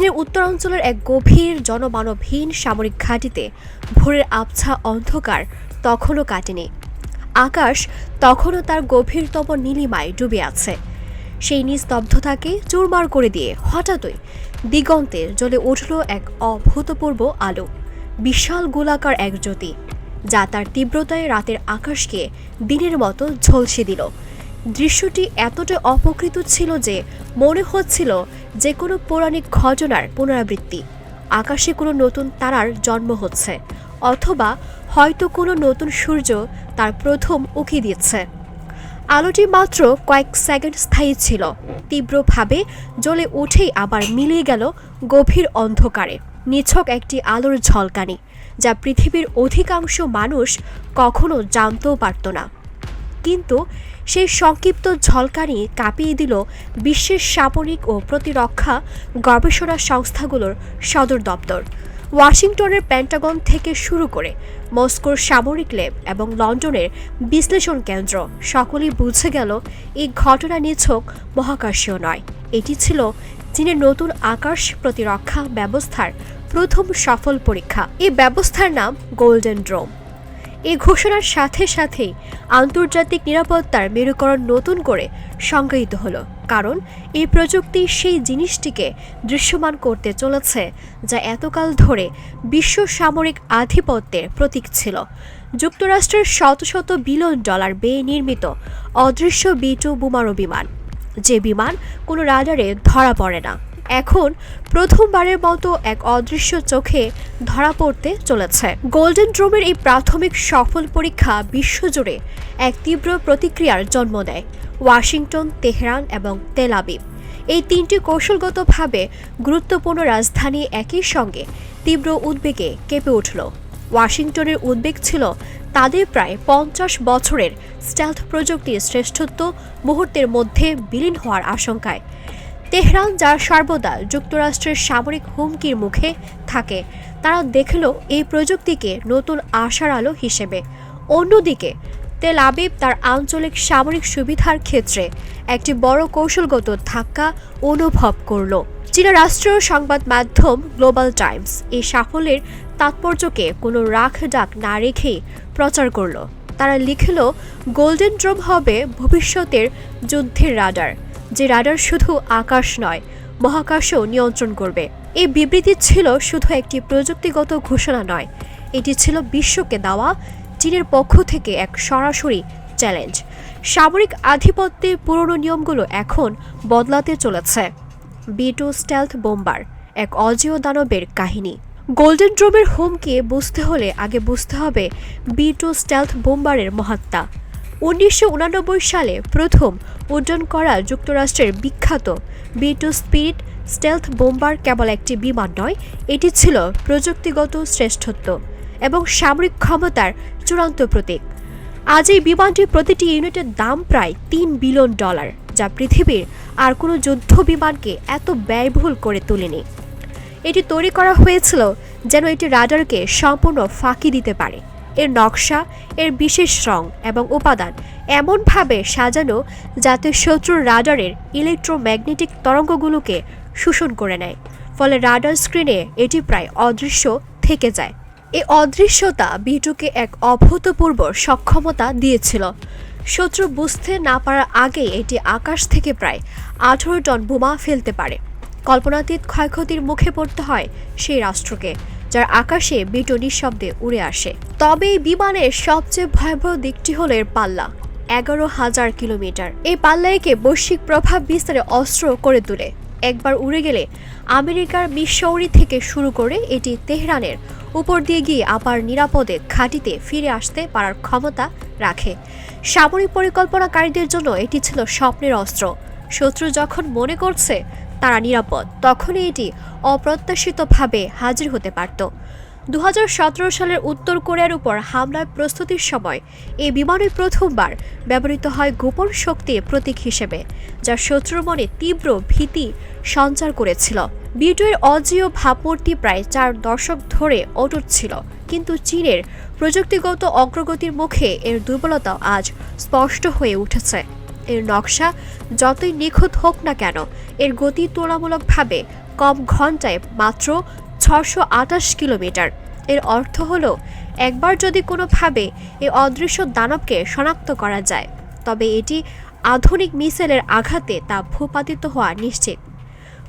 চীনের উত্তরাঞ্চলের এক গভীর জনমানবহীন সামরিক ঘাঁটিতে ভোরের আবছা অন্ধকার তখনও কাটেনি। আকাশ তখনও তার গভীরতম নীলিমায় ডুবে আছে। সেই নিস্তব্ধতাকে চুরমার করে দিয়ে হঠাৎই দিগন্তে জ্বলে উঠল এক অভূতপূর্ব আলো, বিশাল গোলাকার এক জ্যোতি, যা তার তীব্রতায় রাতের আকাশকে দিনের মতো ঝলসে দিল। দৃশ্যটি এতটা অপকৃত ছিল যে মনে হচ্ছিল যে কোনো পৌরাণিক ঘটনার পুনরাবৃত্তি। আকাশে কোনো নতুন তারার জন্ম হচ্ছে, অথবা হয়তো কোনো নতুন সূর্য তার প্রথম উঁকি দিচ্ছে। আলোটি মাত্র কয়েক সেকেন্ড স্থায়ী ছিল, তীব্রভাবে জ্বলে উঠেই আবার মিলিয়ে গেল গভীর অন্ধকারে, নিছক একটি আলোর ঝলকানি, যা পৃথিবীর অধিকাংশ মানুষ কখনো জানতেও পারত না। কিন্তু সেই সংক্ষিপ্ত ঝলকানি কাঁপিয়ে দিল বিশ্বের সামরিক ও প্রতিরক্ষা গবেষণা সংস্থাগুলোর সদর দপ্তর। ওয়াশিংটনের প্যান্টাগন থেকে শুরু করে মস্কোর সামরিক ল্যাব এবং লন্ডনের বিশ্লেষণ কেন্দ্র সকলেই বুঝে গেল এই ঘটনা নিছক মহাকাশীয় নয়। এটি ছিল চীনের নতুন আকাশ প্রতিরক্ষা ব্যবস্থার প্রথম সফল পরীক্ষা। এই ব্যবস্থার নাম গোল্ডেন ড্রোম। এই ঘোষণার সাথে সাথেই আন্তর্জাতিক নিরাপত্তার মেরুকরণ নতুন করে সংজ্ঞায়িত হলো। কারণ, এই প্রযুক্তি সেই জিনিসটিকে দৃশ্যমান করতে চলেছে যা এতকাল ধরে বিশ্ব সামরিক আধিপত্যের প্রতীক ছিল। যুক্তরাষ্ট্রের শত শত বিলিয়ন ডলার ব্যয়ে নির্মিত অদৃশ্য বিটু বুমারো বিমান। যে বিমান কোনো রাডারে ধরা পড়ে না। এখন প্রথমবারের মতো এক অদৃশ্য চোখে ধরা পড়তে চলেছে। গোল্ডেন ড্রোমের এই প্রাথমিক সফল পরীক্ষা বিশ্বজুড়ে এক তীব্র প্রতিক্রিয়ার জন্ম দেয়। ওয়াশিংটন তেহরান এবং তেল আবিব এই তিনটি কৌশলগতভাবে গুরুত্বপূর্ণ রাজধানী একই সঙ্গে তীব্র উদ্বেগে কেঁপে উঠল। ওয়াশিংটনের উদ্বেগ ছিল তাদের প্রায় পঞ্চাশ বছরের স্টেলথ প্রযুক্তির শ্রেষ্ঠত্ব মুহূর্তের মধ্যে বিলীন হওয়ার আশঙ্কায়। তেহরান, যার সর্বদা যুক্তরাষ্ট্রের সামরিক হুমকির মুখে থাকে, তারা দেখল এই প্রযুক্তিকে নতুন আশার আলো হিসেবে। অন্যদিকে, তেল আবিব তার আঞ্চলিক সামরিক সুবিধার ক্ষেত্রে একটি বড় কৌশলগত ধাক্কা অনুভব করল। চীনা রাষ্ট্রীয় সংবাদ মাধ্যম গ্লোবাল টাইমস এই সাফল্যের তাৎপর্যকে কোনো রাখ ডাক না রেখেই প্রচার করল। তারা লিখল, গোল্ডেন ড্রোম হবে ভবিষ্যতের যুদ্ধের রাডার। যে রাডার শুধু আকাশ নয়, মহাকাশও নিয়ন্ত্রণ করবে। এই বিবৃতি ছিল শুধু একটি প্রযুক্তিগত ঘোষণা নয়, এটি ছিল বিশ্বকে দেওয়া চীনের পক্ষ থেকে এক সরাসরি চ্যালেঞ্জ। সামরিক আধিপত্যের পুরনো নিয়মগুলো এখন বদলাতে চলেছে। বি টু স্টেলথ বোম্বার, এক অজেয় দানবের কাহিনী। গোল্ডেন ড্রোমের হোমকে বুঝতে হলে আগে বুঝতে হবে বি টু স্টেলথ বোম্বারের মহাত্মা। উনিশশো সালে প্রথম উড্ডয়ন করা যুক্তরাষ্ট্রের বিখ্যাত B two spirit stealth bomber কেবল একটি বিমান নয়, এটি ছিল প্রযুক্তিগত শ্রেষ্ঠত্ব এবং সামরিক ক্ষমতার চূড়ান্ত প্রতীক। আজ এই বিমানটির প্রতিটি ইউনিটের দাম প্রায় তিন বিলিয়ন ডলার, যা পৃথিবীর আর কোনো যুদ্ধ বিমানকে এত ব্যয়বহুল করে তোলেনি। এটি তৈরি করা হয়েছিল যেন এটি রাডারকে সম্পূর্ণ ফাঁকি দিতে পারে। এর নকশা, এর বিশেষ রং এবং উপাদান এমনভাবে সাজানো যাতে শত্রুর রাডারের ইলেকট্রোম্যাগনেটিক তরঙ্গগুলোকে শোষণ করে নেয়। ফলে রাডার স্ক্রিনে এটি প্রায় অদৃশ্য থেকে যায়। এই অদৃশ্যতা বিটুকে এক অভূতপূর্ব সক্ষমতা দিয়েছিল। শত্রু বুঝতে না পারার আগে এটি আকাশ থেকে প্রায় আঠারো টন বোমা ফেলতে পারে। কল্পনাতীত ক্ষয়ক্ষতির মুখে পড়তে হয় সেই রাষ্ট্রকে। যার আকাশে বিটু নিঃশব্দে উড়ে আসে। তবে এই বিমানের সবচেয়ে ভয়াবহ দিকটি হলো এর পাল্লা, এগারো হাজার কিলোমিটার। এই পাল্লা একে বৈশ্বিক প্রভাব বিস্তারে অস্ত্র করে তোলে। একবার উড়ে গেলে আমেরিকার মিসৌরি থেকে শুরু করে এটি তেহরানের উপর দিয়ে গিয়ে আবার নিরাপদে ঘাঁটিতে ফিরে আসতে পারার ক্ষমতা রাখে। সামরিক পরিকল্পনাকারীদের জন্য এটি ছিল স্বপ্নের অস্ত্র। শত্রু যখন মনে করছে তারা নিরাপদ। তখনই এটি অপ্রত্যাশিতভাবে হাজির হতে পারত। দু হাজার সতেরো সালের উত্তর কোরিয়ার উপর হামলার প্রস্তুতির সময় এই বিমানে প্রথমবার ব্যবহৃত হয় গোপন শক্তির প্রতীক হিসেবে, যা শত্রুর মনে তীব্র ভীতি সঞ্চার করেছিল। বিটুয়ের অজেয় ভাবমূর্তি প্রায় চার দশক ধরে অটুট ছিল, কিন্তু চীনের প্রযুক্তিগত অগ্রগতির মুখে এর দুর্বলতা আজ স্পষ্ট হয়ে উঠেছে। এর নকশা যতই নিখুঁত হোক না কেন, এর গতি তুলনামূলকভাবে কম ঘন্টায় মাত্র ছশো আটাশ কিলোমিটার। এর অর্থ হলো, একবার যদি কোনোভাবে এই অদৃশ্য দানবকে শনাক্ত করা যায়, তবে এটি আধুনিক মিসাইলের আঘাতে তা ভূপাতিত হওয়া নিশ্চিত।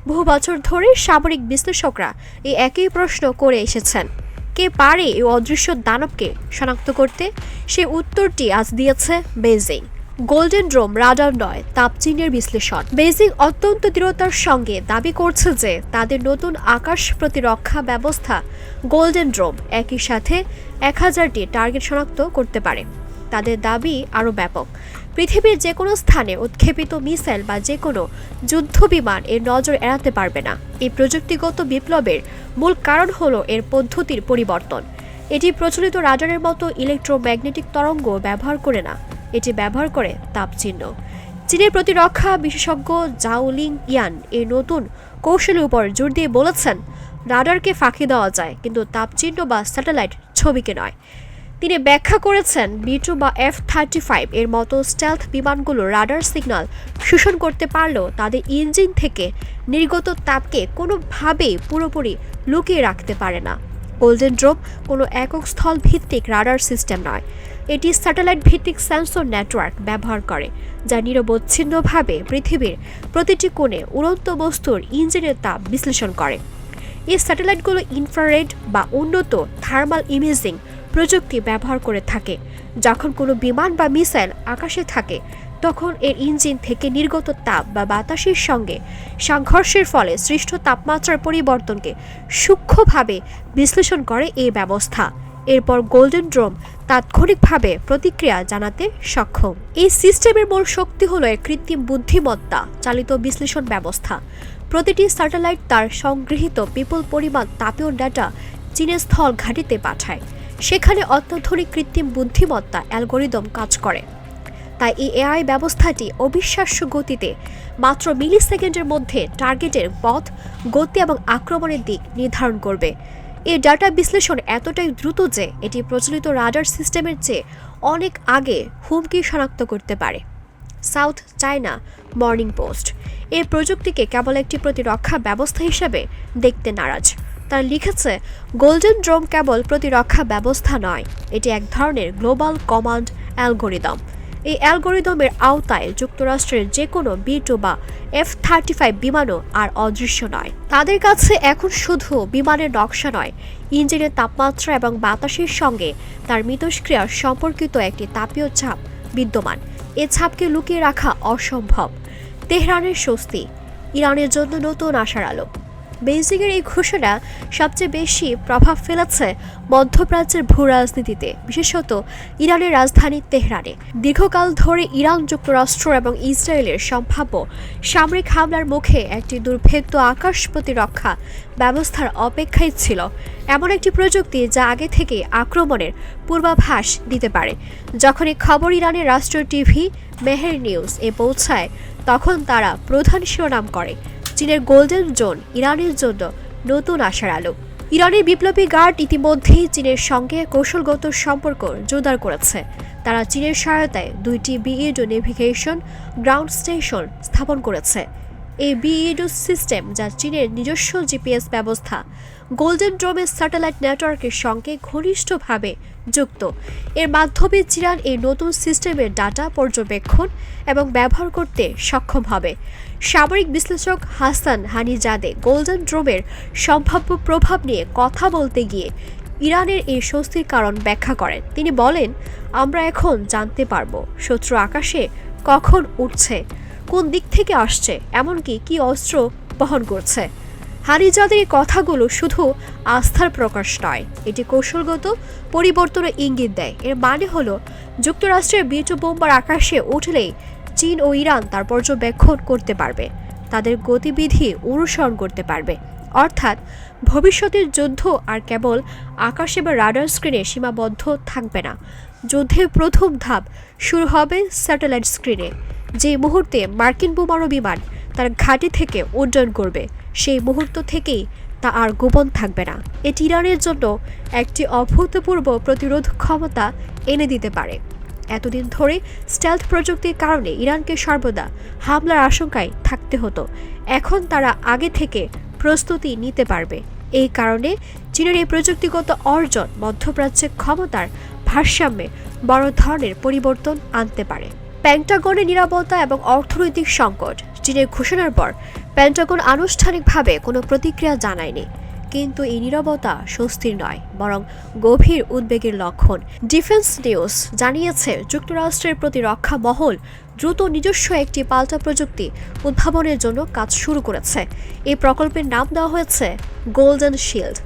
বহু বছর ধরে সামরিক বিশ্লেষকরা এই একই প্রশ্ন করে এসেছেন, কে পারে এই অদৃশ্য দানবকে শনাক্ত করতে? সে উত্তরটি আজ দিয়েছে বেজিং গোল্ডেন ড্রোম রাডার নয় তাপচিনের বিশ্লেষণ। বেজিং অত্যন্ত দৃঢ়তার সঙ্গে দাবি করছে যে তাদের নতুন আকাশ প্রতিরক্ষা ব্যবস্থা গোল্ডেন ড্রোম একই সাথে এক হাজারটি টার্গেট শনাক্ত করতে পারে। তাদের দাবি আরও ব্যাপক। পৃথিবীর যে কোনো স্থানে উৎক্ষেপিত মিসাইল বা যে কোনো যুদ্ধ বিমান এর নজর এড়াতে পারবে না। এই প্রযুক্তিগত বিপ্লবের মূল কারণ হলো এর পদ্ধতির পরিবর্তন। এটি প্রচলিত রাডারের মতো ইলেকট্রোম্যাগনেটিক তরঙ্গ ব্যবহার করে না। এটি ব্যবহার করে তাপচিহ্ন চীনের প্রতিরক্ষা বিশেষজ্ঞ জাওলিং ইয়ান এই নতুন কৌশলের উপর জোর দিয়ে বলেছেন, রাডারকে ফাঁকি দেওয়া যায়, কিন্তু তাপচিহ্ন বা স্যাটেলাইট ছবিকে নয়। তিনি ব্যাখ্যা করেছেন বি টু বা এফ থার্টি ফাইভ এর মতো স্টেলথ বিমানগুলো রাডার সিগন্যাল শোষণ করতে পারলেও তাদের ইঞ্জিন থেকে নির্গত তাপকে কোনোভাবেই পুরোপুরি লুকিয়ে রাখতে পারে না। গোল্ডেন ড্রোপ কোনো একক স্থল ভিত্তিক রাডার সিস্টেম নয়। এটি স্যাটেলাইট ভিত্তিক সেন্সর নেটওয়ার্ক ব্যবহার করে, যা নিরবচ্ছিন্নভাবে পৃথিবীর প্রতিটি কোণে উড়ন্ত বস্তুর ইঞ্জিনের তাপ বিশ্লেষণ করে। এই স্যাটেলাইটগুলো ইনফ্রারেড বা উন্নত থার্মাল ইমেজিং প্রযুক্তি ব্যবহার করে থাকে। যখন কোনো বিমান বা মিসাইল আকাশে থাকে, তখন এর ইঞ্জিন থেকে নির্গত তাপ বা বাতাসের সঙ্গে সংঘর্ষের ফলে সৃষ্ট তাপমাত্রার পরিবর্তনকে সূক্ষ্মভাবে বিশ্লেষণ করে এই ব্যবস্থা। এরপর গোল্ডেন ড্রোম তাৎক্ষণিকভাবে প্রতিক্রিয়া জানাতে সক্ষম। এই সিস্টেমের মূল শক্তি হলো কৃত্রিম বুদ্ধিমত্তা চালিত বিশ্লেষণ ব্যবস্থা। প্রতিটি স্যাটেলাইট তার সংগৃহীত বিপুল পরিমাণ তাপীয় ডেটা চীনের স্থল ঘাঁটিতে পাঠায়। সেখানে অত্যাধুনিক কৃত্রিম বুদ্ধিমত্তা অ্যালগোরিদম কাজ করে। তাই এই এআই ব্যবস্থাটি অবিশ্বাস্য গতিতে মাত্র মিলি সেকেন্ডের মধ্যে টার্গেটের পথ, গতি এবং আক্রমণের দিক নির্ধারণ করবে। এই ডাটা বিশ্লেষণ এতটাই দ্রুত যে এটি প্রচলিত রাডার সিস্টেমের চেয়ে অনেক আগে হুমকি শনাক্ত করতে পারে। South China Morning Post. এই প্রযুক্তিকে কেবল একটি প্রতিরক্ষা ব্যবস্থা হিসেবে দেখতে নারাজ। তারা লিখেছে, গোল্ডেন ড্রোম কেবল প্রতিরক্ষা ব্যবস্থা নয়, এটি এক ধরনের গ্লোবাল কমান্ড অ্যালগোরিদম। এই অ্যালগোরিদমের আওতায় যুক্তরাষ্ট্রের যে কোনো বি টু বা এফ থার্টি ফাইভ বিমানও আর অদৃশ্য নয়। তাদের কাছে এখন শুধু বিমানের নকশা নয়, ইঞ্জিনের তাপমাত্রা এবং বাতাসের সঙ্গে তার মিতস্ক্রিয়া সম্পর্কিত একটি তাপীয় ছাপ বিদ্যমান। এ ছাপকে লুকিয়ে রাখা অসম্ভব। তেহরানের স্বস্তি, ইরানের জন্য নতুন আশার আলো। বেইজিংয়ের এই ঘোষণা সবচেয়ে বেশি প্রভাব ফেলেছে মধ্যপ্রাচ্যের ভূ রাজনীতিতে, বিশেষত ইরানের রাজধানী তেহরানে। দীর্ঘকাল ধরে ইরান যুক্তরাষ্ট্র এবং ইসরায়েলের সম্ভাব্য সামরিক হামলার মুখে একটি দুর্ভেদ্য আকাশ প্রতিরক্ষা ব্যবস্থার অপেক্ষায় ছিল। এমন একটি প্রযুক্তি যা আগে থেকে আক্রমণের পূর্বাভাস দিতে পারে। যখন এই খবর ইরানের রাষ্ট্রীয় টিভি মেহের নিউজ এ পৌঁছায়, তখন তারা প্রধান শিরোনাম করে। চীনের গোল্ডেন জোন ইরানের জন্য নতুন আশার আলো। ইরানের বিপ্লবী গার্ড ইতিমধ্যেই চীনের সঙ্গে কৌশলগত সম্পর্ক জোরদার করেছে। তারা চীনের সহায়তায় দুইটি বিইডো নেভিগেশন গ্রাউন্ড স্টেশন স্থাপন করেছে। এই বিইডো সিস্টেম যা চীনের নিজস্ব জিপিএস ব্যবস্থা, গোল্ডেন ড্রোমের স্যাটেলাইট নেটওয়ার্কের সঙ্গে ঘনিষ্ঠভাবে যুক্ত। এর মাধ্যমে চিরান এই নতুন সিস্টেমের ডাটা পর্যবেক্ষণ এবং ব্যবহার করতে সক্ষম হবে। সামরিক বিশ্লেষক হাসান হানিজাদে গোল্ডেন ড্রোমের সম্ভাব্য প্রভাব নিয়ে কথা বলতে গিয়ে ইরানের এই স্বস্তির কারণ ব্যাখ্যা করেন। তিনি বলেন, আমরা এখন জানতে পারব শত্রু আকাশে কখন উঠছে, কোন দিক থেকে আসছে, এমনকি কি অস্ত্র বহন করছে। হারিজাদের এই কথাগুলো শুধু আস্থার প্রকাশ নয়, এটি কৌশলগত পরিবর্তনের ইঙ্গিত দেয়। এর মানে হলো, যুক্তরাষ্ট্রের বিটু বোম্বার আকাশে উঠলেই চীন ও ইরান তার পর্যবেক্ষণ করতে পারবে, তাদের গতিবিধি অনুসরণ করতে পারবে। অর্থাৎ, ভবিষ্যতের যুদ্ধ আর কেবল আকাশে বা রাডার স্ক্রিনে সীমাবদ্ধ থাকবে না। যুদ্ধের প্রথম ধাপ শুরু হবে স্যাটেলাইট স্ক্রিনে, যে মুহূর্তে মার্কিন বোমারু বিমান তার ঘাঁটি থেকে উড্ডয়ন করবে। সেই মুহূর্ত থেকেই তা আর গোপন থাকবে না। এটি ইরানের জন্য একটি অভূতপূর্ব প্রতিরোধ ক্ষমতা এনে দিতে পারে। এতদিন ধরে স্টেলথ প্রযুক্তির কারণে ইরানকে সর্বদা হামলার আশঙ্কায় থাকতে হতো। এখন তারা আগে থেকে প্রস্তুতি নিতে পারবে। এই কারণে চীনের এই প্রযুক্তিগত অর্জন মধ্যপ্রাচ্যে ক্ষমতার ভারসাম্যে বড় ধরনের পরিবর্তন আনতে পারে। প্যান্টাগনের নিরাপত্তা এবং অর্থনৈতিক সংকট চীনের ঘোষণার পর প্যান্টাগন আনুষ্ঠানিকভাবে কোনো প্রতিক্রিয়া জানায়নি। কিন্তু এই নীরবতা স্বস্তির নয়, বরং গভীর উদ্বেগের লক্ষণ। ডিফেন্স নিউজ জানিয়েছে, যুক্তরাষ্ট্রের প্রতিরক্ষা মহল দ্রুত নিজস্ব একটি পাল্টা প্রযুক্তি উদ্ভাবনের জন্য কাজ শুরু করেছে। এই প্রকল্পের নাম দেওয়া হয়েছে গোল্ডেন শিল্ড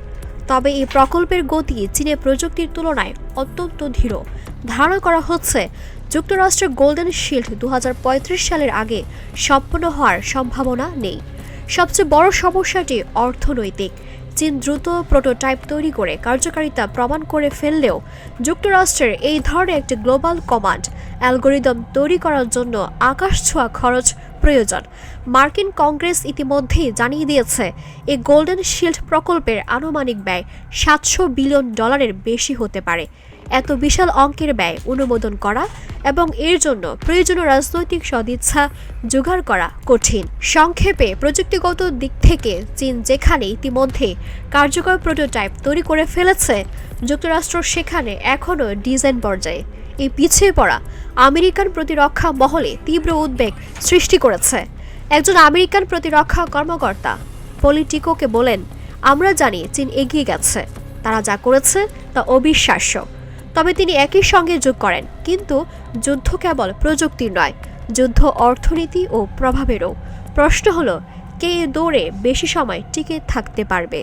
তবে এই প্রকল্পের গতি চীনের প্রযুক্তির তুলনায় অত্যন্ত ধীর। ধারণা করা হচ্ছে যুক্তরাষ্ট্রের গোল্ডেন শিল্ড দু হাজার পঁয়ত্রিশ সালের আগে সম্পন্ন হওয়ার সম্ভাবনা নেই। সবচেয়ে বড় সমস্যাটি অর্থনৈতিক। চীন দ্রুত প্রোটোটাইপ তৈরি করে কার্যকারিতা প্রমাণ করে ফেললেও যুক্তরাষ্ট্রের এই ধরনের একটি গ্লোবাল কমান্ড অ্যালগোরিদম তৈরি করার জন্য আকাশ ছোঁয়া খরচ প্রয়োজন। মার্কিন কংগ্রেস ইতিমধ্যেই জানিয়ে দিয়েছে এই গোল্ডেন শিল্ড প্রকল্পের আনুমানিক ব্যয় সাতশো বিলিয়ন ডলারের বেশি হতে পারে। এত বিশাল অঙ্কের ব্যয় অনুমোদন করা এবং এর জন্য প্রয়োজনীয় রাজনৈতিক সদিচ্ছা জোগাড় করা কঠিন। সংক্ষেপে, প্রযুক্তিগত দিক থেকে চীন যেখানে ইতিমধ্যে কার্যকর প্রোটোটাইপ তৈরি করে ফেলেছে, যুক্তরাষ্ট্র সেখানে এখনও ডিজাইন পর্যায়ে। এই পিছিয়ে পড়া আমেরিকান প্রতিরক্ষা মহলে তীব্র উদ্বেগ সৃষ্টি করেছে। একজন আমেরিকান প্রতিরক্ষা কর্মকর্তা পলিটিকোকে বলেন, আমরা জানি চীন এগিয়ে গেছে। তারা যা করেছে তা অবিশ্বাস্য। তবে তিনি একই সঙ্গে যোগ করেন, কিন্তু যুদ্ধ কেবল প্রযুক্তির নয়, যুদ্ধ অর্থনীতি ও প্রভাবেরও। প্রশ্ন হলো, কে দৌড়ে বেশি সময় টিকে থাকতে পারবে?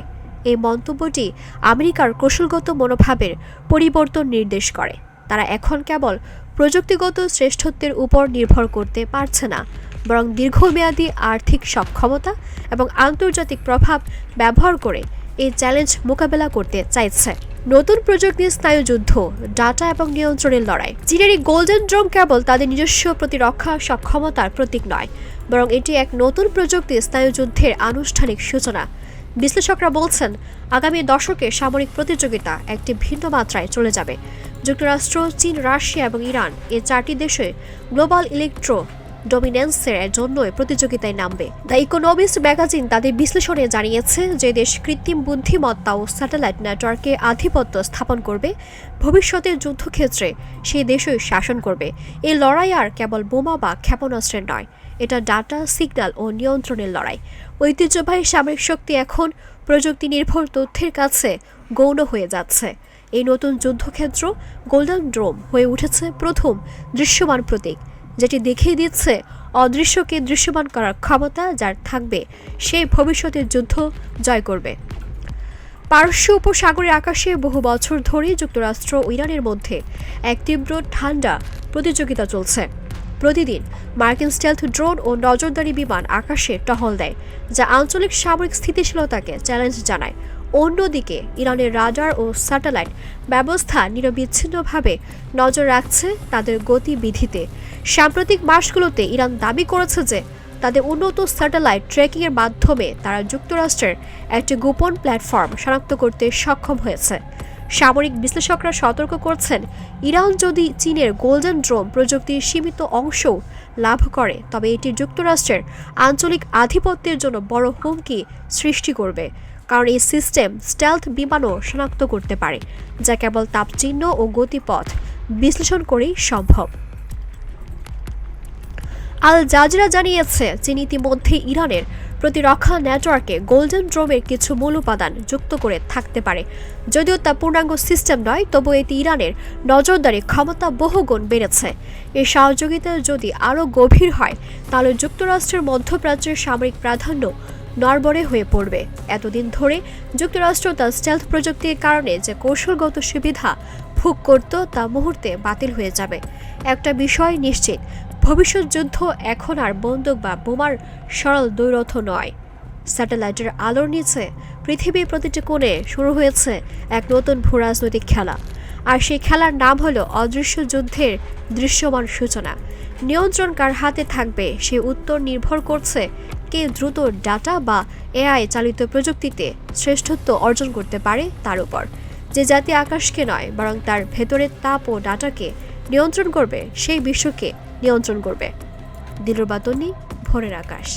এই মন্তব্যটি আমেরিকার কৌশলগত মনোভাবের পরিবর্তন নির্দেশ করে। তারা এখন কেবল প্রযুক্তিগত শ্রেষ্ঠত্বের উপর নির্ভর করতে পারছে না, বরং দীর্ঘমেয়াদী আর্থিক সক্ষমতা এবং আন্তর্জাতিক প্রভাব ব্যবহার করে এই চ্যালেঞ্জ মোকাবেলা করতে চাইছে। নতুন প্রযুক্তি স্নায়ুযুদ্ধ ডাটা এবং নিয়ন্ত্রণের লড়াই। চীনের এই গোল্ডেন ড্রোম কেবল তাদের নিজস্ব প্রতিরক্ষা সক্ষমতার প্রতীক নয়, বরং এটি এক নতুন প্রযুক্তি স্নায়ুযুদ্ধের আনুষ্ঠানিক সূচনা। বিশ্লেষকরা বলছেন, আগামী দশকে সামরিক প্রতিযোগিতা একটি ভিন্ন মাত্রায় চলে যাবে। যুক্তরাষ্ট্র, চীন, রাশিয়া এবং ইরান, এই চারটি দেশে গ্লোবাল ইলেকট্রো ডমিনেন্সের জন্যই প্রতিযোগিতায় নামবে। দ্য ইকোনমিস্ট ম্যাগাজিন তাদের বিশ্লেষণে জানিয়েছে যে দেশ কৃত্রিম বুদ্ধিমত্তা ও স্যাটেলাইট নেটওয়ার্কে আধিপত্য স্থাপন করবে। ভবিষ্যতের যুদ্ধক্ষেত্রে সেই দেশই শাসন করবে। এই লড়াই আর কেবল বোমা বা ক্ষেপণাস্ত্রের নয়, এটা ডাটা, সিগন্যাল ও নিয়ন্ত্রণের লড়াই। ঐতিহ্যবাহী সামরিক শক্তি এখন প্রযুক্তি নির্ভর তথ্যের কাছে গৌণ হয়ে যাচ্ছে। এই নতুন যুদ্ধক্ষেত্র গোল্ডেন ড্রোম হয়ে উঠেছে প্রথম দৃশ্যমান প্রতীক। যেটি দেখিয়ে দিচ্ছে অদৃশ্যকে দৃশ্যমান করার ক্ষমতা যার থাকবে, সেই ভবিষ্যতের যুদ্ধ জয় করবে। পারস্য উপসাগরে আকাশে বহু বছর ধরে যুক্তরাষ্ট্র ও ইরানের মধ্যে এক তীব্র ঠান্ডা প্রতিযোগিতা চলছে। প্রতিদিন মার্কিন স্টেলথ ড্রোন ও নজরদারি বিমান আকাশে টহল দেয়, যা আঞ্চলিক সামরিক স্থিতিশীলতাকে চ্যালেঞ্জ জানায়। অন্যদিকে, ইরানের রাডার ও স্যাটেলাইট ব্যবস্থা নিরবিচ্ছিন্নভাবে নজর রাখছে তাদের গতিবিধিতে। সাম্প্রতিক মাসগুলোতে ইরান দাবি করেছে যে, তাদের উন্নত স্যাটেলাইট ট্র্যাকিংয়ের মাধ্যমে তারা যুক্তরাষ্ট্রের একটি গোপন প্ল্যাটফর্ম শনাক্ত করতে সক্ষম হয়েছে। সামরিক বিশ্লেষকরা সতর্ক করছেন, ইরান যদি চীনের গোল্ডেন ড্রোম প্রযুক্তির সীমিত অংশও লাভ করে, তবে এটি যুক্তরাষ্ট্রের আঞ্চলিক আধিপত্যের জন্য বড় হুমকি সৃষ্টি করবে, কারণ এই সিস্টেম স্টেলথ বিমানও শনাক্ত করতে পারে, যা কেবল তাপচিহ্ন ও গতিপথ বিশ্লেষণ করেই সম্ভব। আল জাজিরা জানিয়েছে, চীন ইতিমধ্যে ইরানের প্রতিরক্ষা নেটওয়ার্কে গোল্ডেন ড্রোমের কিছু মূল উপাদান যুক্ত করে থাকতে পারে। যদিও তা পূর্ণাঙ্গ সিস্টেম নয়, তবু এটি ইরানের নজরদারি ক্ষমতা বহুগুণ বেড়েছে। এই সহযোগিতা যদি আরও গভীর হয়, তাহলে যুক্তরাষ্ট্রের মধ্যপ্রাচ্যের সামরিক প্রাধান্য নরবরে হয়ে পড়বে। এতদিন ধরে যুক্তরাষ্ট্র তার স্টেলথ প্রযুক্তির কারণে যে কৌশলগত সুবিধা ভোগ করত, তা মুহূর্তে বাতিল হয়ে যাবে। একটা বিষয় নিশ্চিত ভবিষ্যৎ যুদ্ধ এখন আর বন্দুক বা বোমার সরল দৈরথ নয়। স্যাটেলাইটের আলোর নিচে পৃথিবীর প্রতিটি কোণে শুরু হয়েছে এক নতুন ভূরাজনৈতিক খেলা। আর সেই খেলার নাম হলো অদৃশ্য যুদ্ধের দৃশ্যমান সূচনা। নিয়ন্ত্রণ কার হাতে থাকবে সে উত্তর নির্ভর করছে কে দ্রুত ডাটা বা এআই চালিত প্রযুক্তিতে শ্রেষ্ঠত্ব অর্জন করতে পারে তার উপর। যে জাতি আকাশকে নয়, বরং তার ভেতরের তাপ ও ডাটাকে নিয়ন্ত্রণ করবে সেই বিশ্বকে। নিয়ন্ত্রণ করবে। দিলরবাতনি ভোরের আকাশ।